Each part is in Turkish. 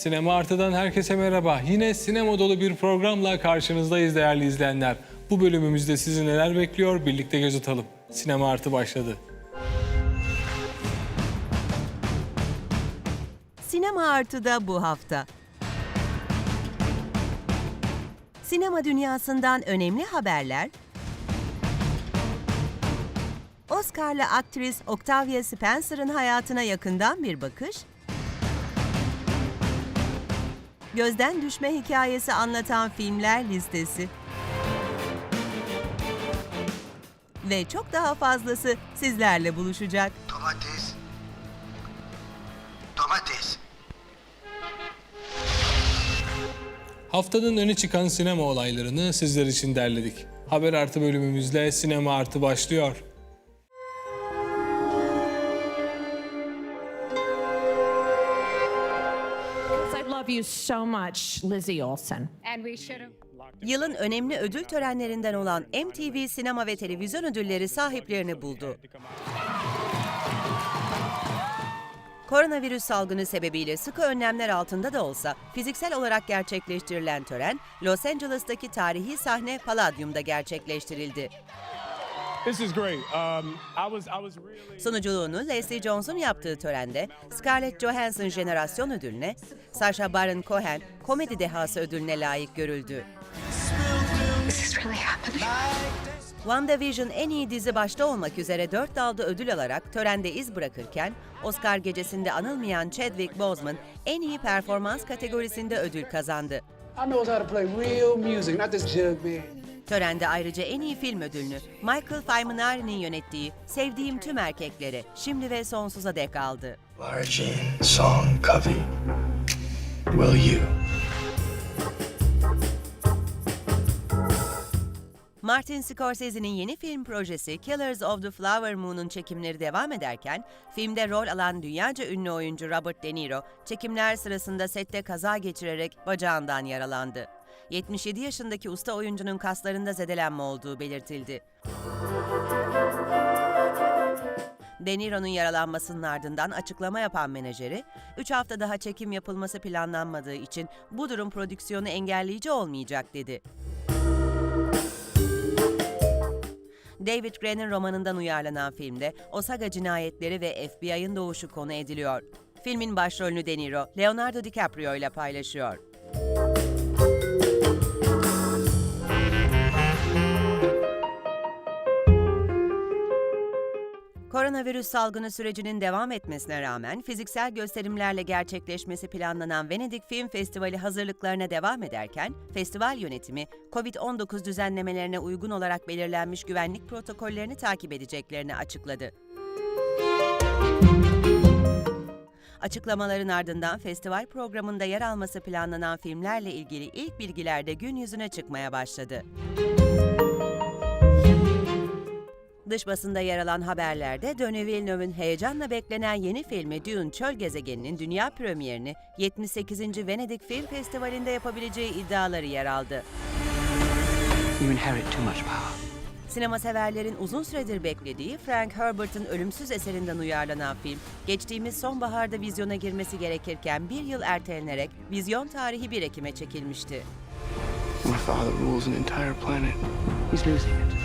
Sinema Artı'dan herkese merhaba. Yine sinema dolu bir programla karşınızdayız değerli izleyenler. Bu bölümümüzde sizi neler bekliyor birlikte göz atalım. Sinema Artı başladı. Sinema Artı'da bu hafta. Sinema dünyasından önemli haberler, Oscar'lı aktris Octavia Spencer'ın hayatına yakından bir bakış, gözden düşme hikayesi anlatan filmler listesi ve çok daha fazlası sizlerle buluşacak. Domates. Domates. Haftanın öne çıkan sinema olaylarını sizler için derledik. Haber Artı bölümümüzle Sinema Artı başlıyor. You so much, Lizzie Olsen. And we should have. Yılın önemli ödül törenlerinden olan MTV Sinema ve Televizyon Ödülleri sahiplerini buldu. Koronavirüs salgını sebebiyle sıkı önlemler altında da olsa fiziksel olarak gerçekleştirilen tören Los Angeles'taki tarihi sahne Palladium'da gerçekleştirildi. Sunuculuğunu Leslie Jones'un yaptığı törende Scarlett Johansson Jenerasyon Ödülü'ne, Sacha Baron Cohen Komedi Dehası Ödülü'ne layık görüldü. This is really happening. WandaVision en iyi dizi başta olmak üzere dört dalda ödül alarak törende iz bırakırken, Oscar gecesinde anılmayan Chadwick Boseman en iyi performans kategorisinde ödül kazandı. I knows how to play real music, not this jug band. Törende ayrıca en iyi film ödülünü Michael Faminari'nin yönettiği Sevdiğim Tüm Erkeklere Şimdi ve Sonsuza dek aldı. Virgin song covey. Will you? Martin Scorsese'nin yeni film projesi Killers of the Flower Moon'un çekimleri devam ederken, filmde rol alan dünyaca ünlü oyuncu Robert De Niro, çekimler sırasında sette kaza geçirerek bacağından yaralandı. 77 yaşındaki usta oyuncunun kaslarında zedelenme olduğu belirtildi. De Niro'nun yaralanmasının ardından açıklama yapan menajeri, 3 hafta daha çekim yapılması planlanmadığı için bu durum prodüksiyonu engelleyici olmayacak dedi. David Gray'nin romanından uyarlanan filmde Osaka cinayetleri ve FBI'ın doğuşu konu ediliyor. Filmin başrolünü De Niro, Leonardo DiCaprio ile paylaşıyor. Koronavirüs salgını sürecinin devam etmesine rağmen fiziksel gösterimlerle gerçekleşmesi planlanan Venedik Film Festivali hazırlıklarına devam ederken, festival yönetimi COVID-19 düzenlemelerine uygun olarak belirlenmiş güvenlik protokollerini takip edeceklerini açıkladı. Açıklamaların ardından festival programında yer alması planlanan filmlerle ilgili ilk bilgiler de gün yüzüne çıkmaya başladı. Dış basında yer alan haberlerde Denis Villeneuve'ün heyecanla beklenen yeni filmi Dune Çöl Gezegeni'nin dünya premierini 78. Venedik Film Festivali'nde yapabileceği iddiaları yer aldı. You inherit too much power. Sinema severlerin uzun süredir beklediği Frank Herbert'ın ölümsüz eserinden uyarlanan film, geçtiğimiz sonbaharda vizyona girmesi gerekirken bir yıl ertelenerek vizyon tarihi 1 Ekim'e çekilmişti. My father rules an entire planet. He's losing it.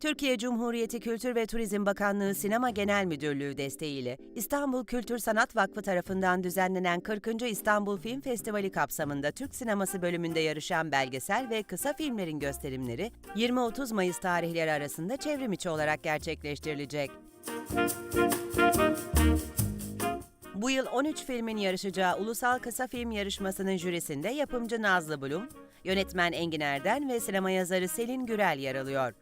Türkiye Cumhuriyeti Kültür ve Turizm Bakanlığı Sinema Genel Müdürlüğü desteğiyle İstanbul Kültür Sanat Vakfı tarafından düzenlenen 40. İstanbul Film Festivali kapsamında Türk sineması bölümünde yarışan belgesel ve kısa filmlerin gösterimleri 20-30 Mayıs tarihleri arasında çevrim içi olarak gerçekleştirilecek. Bu yıl 13 filmin yarışacağı Ulusal Kısa Film Yarışması'nın jürisinde yapımcı Nazlı Blum, yönetmen Engin Erden ve sinema yazarı Selin Gürel yer alıyor.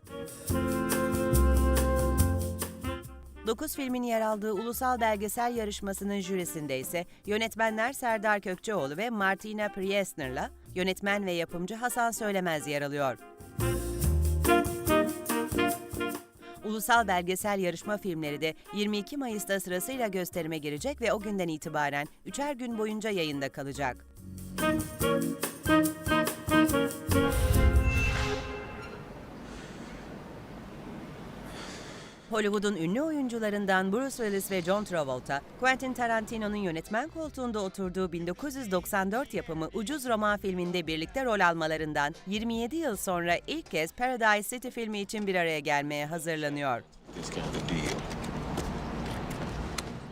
9 filmin yer aldığı ulusal belgesel yarışmasının jürisinde ise yönetmenler Serdar Kökçeoğlu ve Martina Priestner'la yönetmen ve yapımcı Hasan Söylemez yer alıyor. Ulusal belgesel yarışma filmleri de 22 Mayıs'ta sırasıyla gösterime girecek ve o günden itibaren üçer gün boyunca yayında kalacak. Hollywood'un ünlü oyuncularından Bruce Willis ve John Travolta, Quentin Tarantino'nun yönetmen koltuğunda oturduğu 1994 yapımı ucuz roman filminde birlikte rol almalarından 27 yıl sonra ilk kez Paradise City filmi için bir araya gelmeye hazırlanıyor.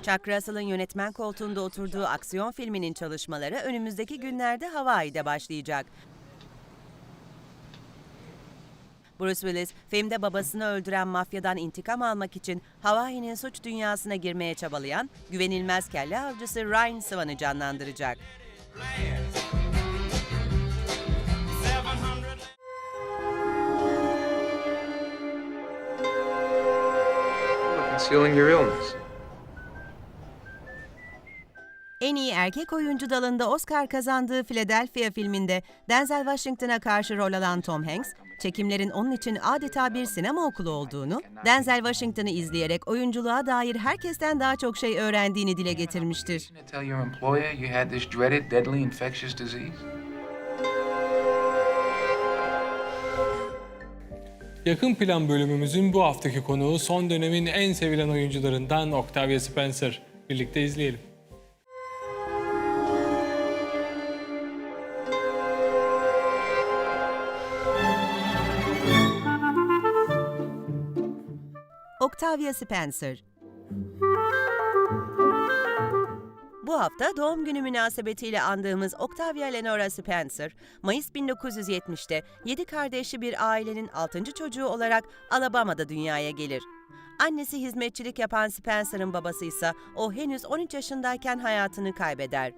Chuck Russell'ın yönetmen koltuğunda oturduğu aksiyon filminin çalışmaları önümüzdeki günlerde Hawaii'de başlayacak. Bruce Willis, filmde babasını öldüren mafyadan intikam almak için Hawaii'nin suç dünyasına girmeye çabalayan güvenilmez kelle avcısı Ryan Swan'ı canlandıracak. Concealing your illness. En iyi erkek oyuncu dalında Oscar kazandığı Philadelphia filminde Denzel Washington'a karşı rol alan Tom Hanks, çekimlerin onun için adeta bir sinema okulu olduğunu, Denzel Washington'ı izleyerek oyunculuğa dair herkesten daha çok şey öğrendiğini dile getirmiştir. Yakın plan bölümümüzün bu haftaki konuğu son dönemin en sevilen oyuncularından Octavia Spencer. Birlikte izleyelim. Octavia Spencer Bu hafta doğum günü münasebetiyle andığımız Octavia Lenora Spencer, Mayıs 1970'te 7 kardeşli bir ailenin 6. çocuğu olarak Alabama'da dünyaya gelir. Annesi hizmetçilik yapan Spencer'ın babası ise o henüz 13 yaşındayken hayatını kaybeder.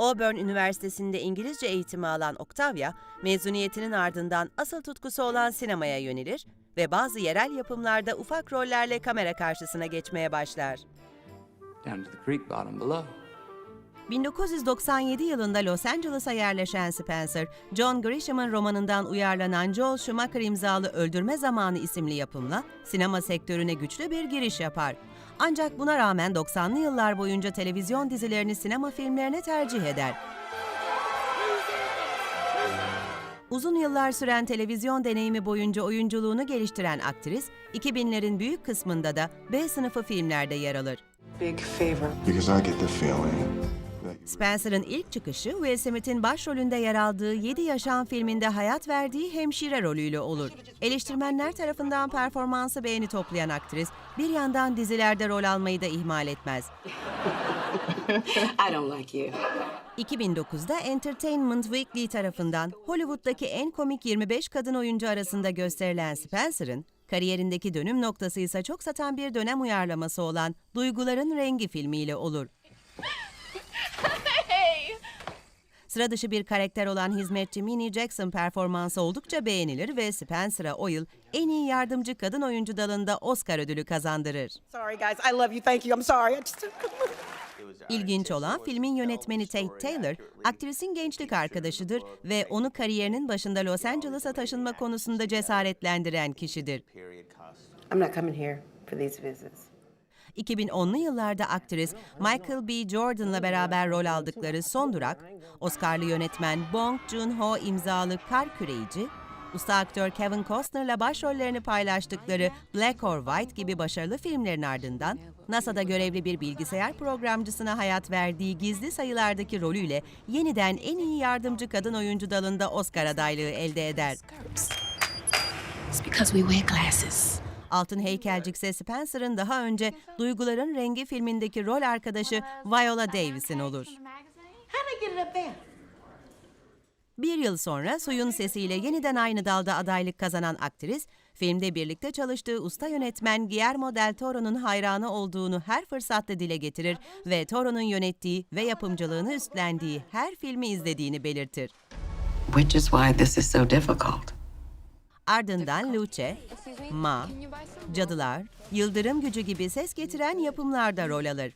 Auburn Üniversitesi'nde İngilizce eğitimi alan Octavia, mezuniyetinin ardından asıl tutkusu olan sinemaya yönelir ve bazı yerel yapımlarda ufak rollerle kamera karşısına geçmeye başlar. Down to the creek bottom below. 1997 yılında Los Angeles'a yerleşen Spencer, John Grisham'ın romanından uyarlanan Joel Schumacher imzalı Öldürme Zamanı isimli yapımla sinema sektörüne güçlü bir giriş yapar. Ancak buna rağmen 90'lı yıllar boyunca televizyon dizilerini sinema filmlerine tercih eder. Uzun yıllar süren televizyon deneyimi boyunca oyunculuğunu geliştiren aktris, 2000'lerin büyük kısmında da B sınıfı filmlerde yer alır. Big favor. Because I get the feeling Spencer'ın ilk çıkışı Will Smith'in başrolünde yer aldığı 7 Yaşam filminde hayat verdiği hemşire rolüyle olur. Eleştirmenler tarafından performansı beğeni toplayan aktris, bir yandan dizilerde rol almayı da ihmal etmez. I don't like you. 2009'da Entertainment Weekly tarafından Hollywood'daki en komik 25 kadın oyuncu arasında gösterilen Spencer'ın, kariyerindeki dönüm noktası ise çok satan bir dönem uyarlaması olan Duyguların Rengi filmiyle olur. Sıra dışı bir karakter olan hizmetçi Minnie Jackson performansı oldukça beğenilir ve Spencer'a o yıl en iyi yardımcı kadın oyuncu dalında Oscar ödülü kazandırır. Sorry, guys. I love you. Thank you. I'm sorry. I just. İlginç olan filmin yönetmeni Tate Taylor, aktrisin gençlik arkadaşıdır ve onu kariyerinin başında Los Angeles'a taşınma konusunda cesaretlendiren kişidir. I'm not coming here for these visits. 2010'lu yıllarda aktris Michael B. Jordan'la beraber rol aldıkları Son Durak, Oscar'lı yönetmen Bong Joon-ho imzalı Kar Küreyici, usta aktör Kevin Costner'la başrollerini paylaştıkları Black or White gibi başarılı filmlerin ardından NASA'da görevli bir bilgisayar programcısına hayat verdiği gizli sayılardaki rolüyle yeniden en iyi yardımcı kadın oyuncu dalında Oscar adaylığı elde eder. It's because we wear glasses. Altın heykelcik ise Spencer'ın daha önce Duyguların Rengi filmindeki rol arkadaşı Viola Davis'in olur. Bir yıl sonra Suyun sesiyle yeniden aynı dalda adaylık kazanan aktris, filmde birlikte çalıştığı usta yönetmen Guillermo del Toro'nun hayranı olduğunu her fırsatta dile getirir ve Toro'nun yönettiği ve yapımcılığını üstlendiği her filmi izlediğini belirtir. Which is why this is so difficult. Ardından Luce, Ma, Cadılar, Yıldırım Gücü gibi ses getiren yapımlarda rol alır.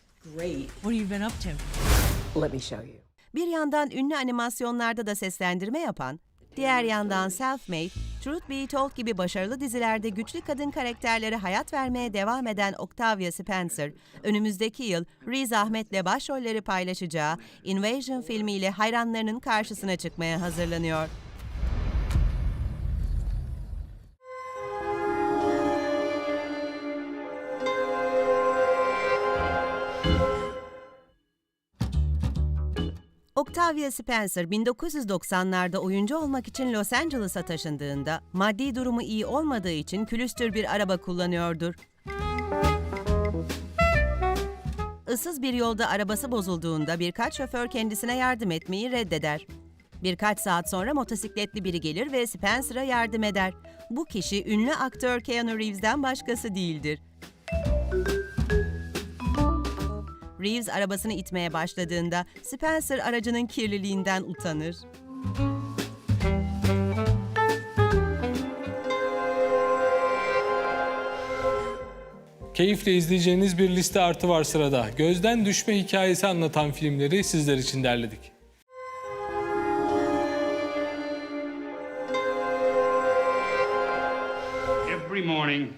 Let me show you. Bir yandan ünlü animasyonlarda da seslendirme yapan, diğer yandan Self-Made, Truth Be Told gibi başarılı dizilerde güçlü kadın karakterlere hayat vermeye devam eden Octavia Spencer, önümüzdeki yıl Riz Ahmet'le başrolleri paylaşacağı Invasion filmiyle hayranlarının karşısına çıkmaya hazırlanıyor. Octavia Spencer 1990'larda oyuncu olmak için Los Angeles'a taşındığında maddi durumu iyi olmadığı için külüstür bir araba kullanıyordur. Issız bir yolda arabası bozulduğunda birkaç şoför kendisine yardım etmeyi reddeder. Birkaç saat sonra motosikletli biri gelir ve Spencer'a yardım eder. Bu kişi ünlü aktör Keanu Reeves'den başkası değildir. Reeves arabasını itmeye başladığında Spencer aracının kirliliğinden utanır. Keyifle izleyeceğiniz bir liste artı var sırada. Gözden düşme hikayesi anlatan filmleri sizler için derledik. Every morning,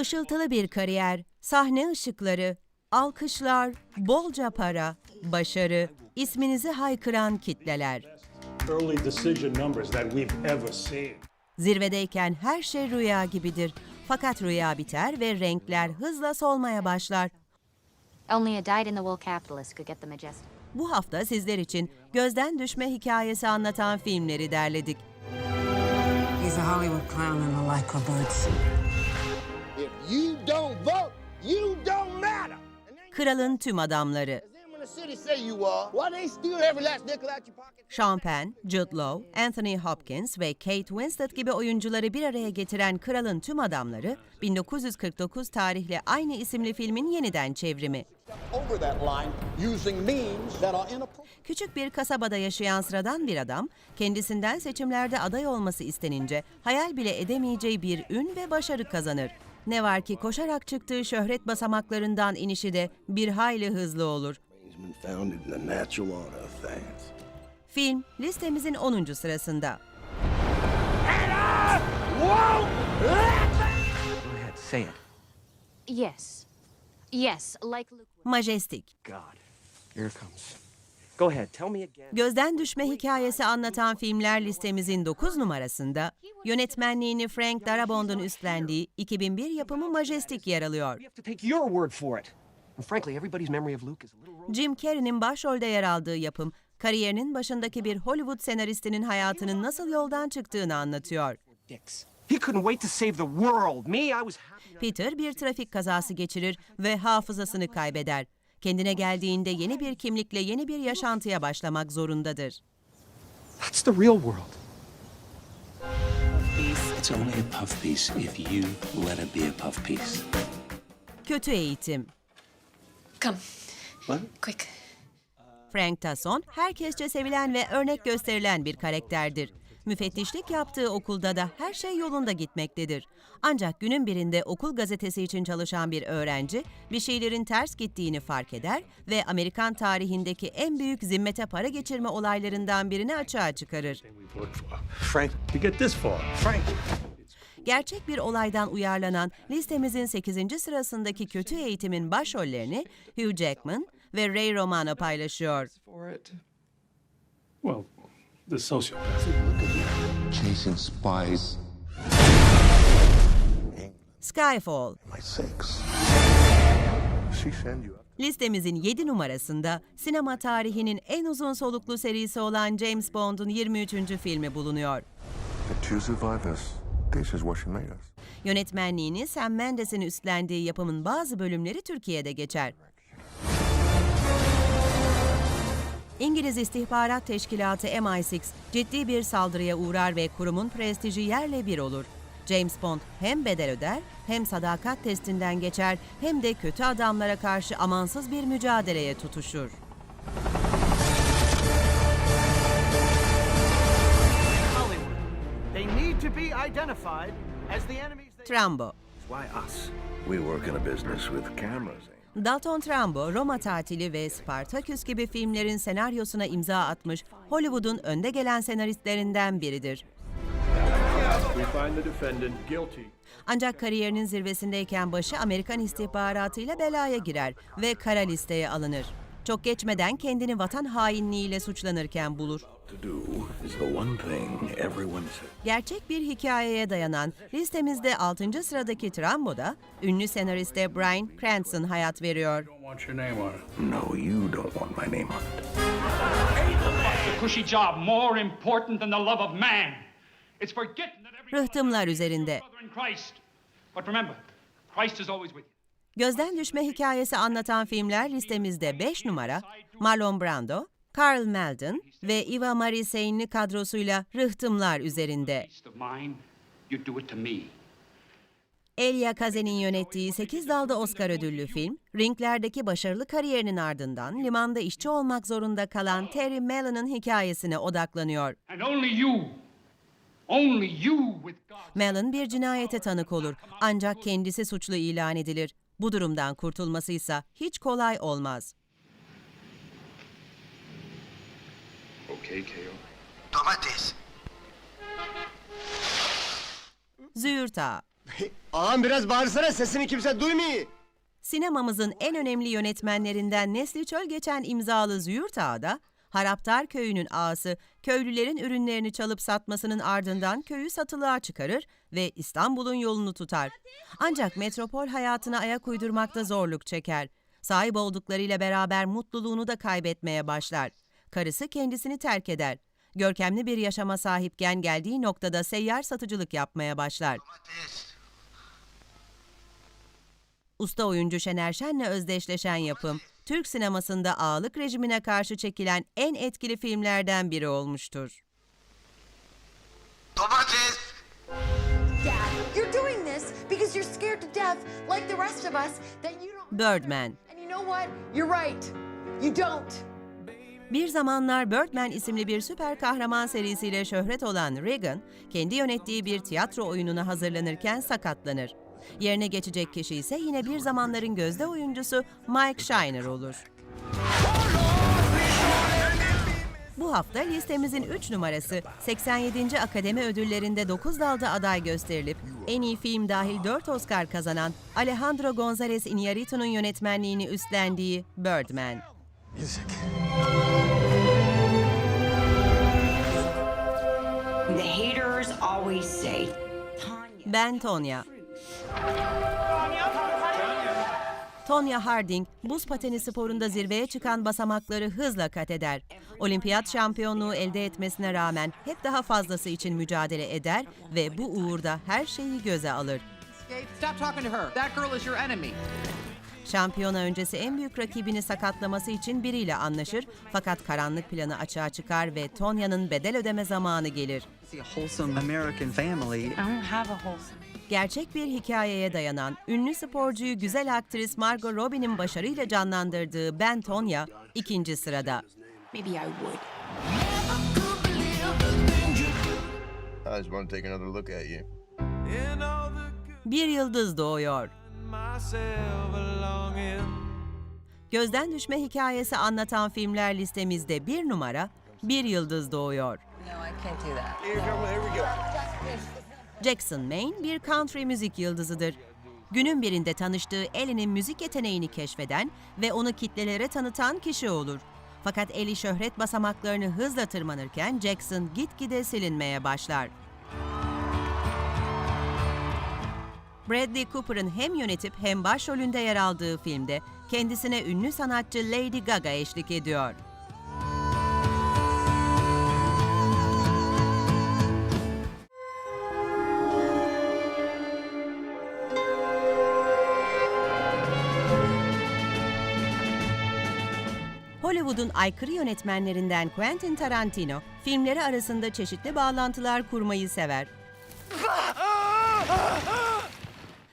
Işıltılı bir kariyer, sahne ışıkları, alkışlar, bolca para, başarı, isminizi haykıran kitleler. Zirvedeyken her şey rüya gibidir. Fakat rüya biter ve renkler hızla solmaya başlar. Only a dyed-in-the-wool capitalist could get the majestic. Bu hafta sizler için gözden düşme hikayesi anlatan filmleri derledik. He's a Hollywood clown in the Lycra boots. Out your pocket? Sean Penn, Jude Law, Anthony Hopkins ve Kate Winslet gibi oyuncuları bir araya getiren Kralın Tüm Adamları, 1949 tarihli aynı isimli filmin yeniden çevrimi. Küçük bir kasabada yaşayan sıradan bir adam, kendisinden seçimlerde aday olması istenince hayal bile edemeyeceği bir ün ve başarı kazanır. Ne var ki koşarak çıktığı şöhret basamaklarından inişi de bir hayli hızlı olur. Film listemizin 10. sırasında. Yes. Yes, like Luke. Majestic. God. Here it comes. Go ahead, tell me again. Gözden düşme hikayesi anlatan filmler listemizin 9 numarasında yönetmenliğini Frank Darabond'un üstlendiği 2001 yapımı Majestic yer alıyor. Jim Carrey'nin başrolde yer aldığı yapım, kariyerinin başındaki bir Hollywood senaristinin hayatının nasıl yoldan çıktığını anlatıyor. Peter bir trafik kazası geçirir ve hafızasını kaybeder. Kendine geldiğinde yeni bir kimlikle yeni bir yaşantıya başlamak zorundadır. That's the real world. It's only a puff piece if you let it be a puff piece. Kötü eğitim. Come. What? Quick. Frank Tasson, herkesçe sevilen ve örnek gösterilen bir karakterdir. Müfettişlik yaptığı okulda da her şey yolunda gitmektedir. Ancak günün birinde okul gazetesi için çalışan bir öğrenci bir şeylerin ters gittiğini fark eder ve Amerikan tarihindeki en büyük zimmete para geçirme olaylarından birini açığa çıkarır. Frank, to get this far. Frank. Gerçek bir olaydan uyarlanan listemizin 8. sırasındaki kötü eğitimin başrollerini Hugh Jackman ve Ray Romano paylaşıyor. Well, the sociopath. Chasing spies. Skyfall My sakes. She send you up. Listemizin 7 numarasında sinema tarihinin en uzun soluklu serisi olan James Bond'un 23. filmi bulunuyor. The two survive us. This is what she made us. Yönetmenliğini Sam Mendes'in üstlendiği yapımın bazı bölümleri Türkiye'de geçer. İngiliz İstihbarat Teşkilatı MI6 ciddi bir saldırıya uğrar ve kurumun prestiji yerle bir olur. James Bond hem bedel öder, hem sadakat testinden geçer, hem de kötü adamlara karşı amansız bir mücadeleye tutuşur. Hollywood. They need to be identified as the enemies they... Trambo Why us? We work in a business with cameras. Dalton Trumbo, Roma Tatili ve Spartacus gibi filmlerin senaryosuna imza atmış Hollywood'un önde gelen senaristlerinden biridir. Ancak kariyerinin zirvesindeyken başı Amerikan istihbaratıyla belaya girer ve kara listeye alınır. Çok geçmeden kendini vatan hainliğiyle suçlanırken bulur. Gerçek bir hikayeye dayanan listemizde 6. sıradaki Trambo'da ünlü senariste Bryan Cranston hayat veriyor. No, you don't want my name on it. a cushy job more important than the love of man. It's forgetting that every Rıhtımlar üzerinde. But remember, Christ is always with you. Gözden düşme hikayesi anlatan filmler listemizde 5 numara Marlon Brando, Carl Malden ve Eva Marie Saint'li kadrosuyla Rıhtımlar üzerinde. Elia Kazen'in yönettiği 8 dalda Oscar ödüllü film, ringlerdeki başarılı kariyerinin ardından limanda işçi olmak zorunda kalan Terry Mellon'ın hikayesine odaklanıyor. Mellon bir cinayete tanık olur ancak kendisi suçlu ilan edilir. Bu durumdan kurtulması ise hiç kolay olmaz. Okay, KO. Domates. Züğürt Ağa. Ağam biraz bağırsana sesini kimse duymuyor. Sinemamızın en önemli yönetmenlerinden Nesli Çölgeçen imzalı Züğürt Ağa'da, Haraptar Köyü'nün ağası köylülerin ürünlerini çalıp satmasının ardından köyü satılığa çıkarır ve İstanbul'un yolunu tutar. Ancak metropol hayatına ayak uydurmakta zorluk çeker. Sahip olduklarıyla beraber mutluluğunu da kaybetmeye başlar. Karısı kendisini terk eder. Görkemli bir yaşama sahipken geldiği noktada seyyar satıcılık yapmaya başlar. Usta oyuncu Şener Şen'le özdeşleşen yapım, Türk sinemasında ağalık rejimine karşı çekilen en etkili filmlerden biri olmuştur. Domates. Dad, you're doing this because you're scared to death, like the rest of us, that you don't. Birdman And you know what? You're right. You don't. Bir zamanlar Birdman isimli bir süper kahraman serisiyle şöhret olan Reagan, kendi yönettiği bir tiyatro oyununa hazırlanırken sakatlanır. Yerine geçecek kişi ise yine bir zamanların gözde oyuncusu Mike Shiner olur. Bu hafta listemizin 3 numarası 87. Akademi Ödülleri'nde 9 dalda aday gösterilip en iyi film dahil 4 Oscar kazanan Alejandro González Iñárritu'nun yönetmenliğini üstlendiği Birdman. Tanya. Ben Tonya. Tonya Harding, buz pateni sporunda zirveye çıkan basamakları hızla kat eder. Olimpiyat şampiyonluğu elde etmesine rağmen hep daha fazlası için mücadele eder ve bu uğurda her şeyi göze alır. Şampiyona öncesi en büyük rakibini sakatlaması için biriyle anlaşır fakat karanlık planı açığa çıkar ve Tonya'nın bedel ödeme zamanı gelir. I. Gerçek bir hikayeye dayanan, ünlü sporcuyu güzel aktris Margot Robbie'nin başarıyla canlandırdığı Ben Tonya ikinci sırada. Maybe I would. I just want to take another look at you. Bir yıldız doğuyor. Gözden düşme hikayesi anlatan filmler listemizde bir numara, bir yıldız doğuyor. Jackson Maine bir country müzik yıldızıdır. Günün birinde tanıştığı Ellie'nin müzik yeteneğini keşfeden ve onu kitlelere tanıtan kişi olur. Fakat Ellie şöhret basamaklarını hızla tırmanırken Jackson gitgide silinmeye başlar. Bradley Cooper'ın hem yönetip hem başrolünde yer aldığı filmde kendisine ünlü sanatçı Lady Gaga eşlik ediyor. Hollywood'un aykırı yönetmenlerinden Quentin Tarantino, filmleri arasında çeşitli bağlantılar kurmayı sever.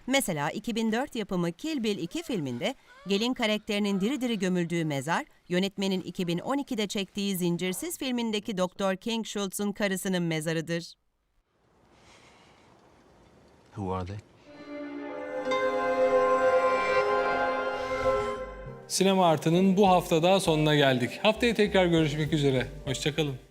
Mesela 2004 yapımı Kill Bill 2 filminde gelin karakterinin diri diri gömüldüğü mezar, yönetmenin 2012'de çektiği Zincirsiz filmindeki Dr. King Schultz'un karısının mezarıdır. Who are they? Sinema Artı'nın bu haftada sonuna geldik. Haftaya tekrar görüşmek üzere. Hoşçakalın.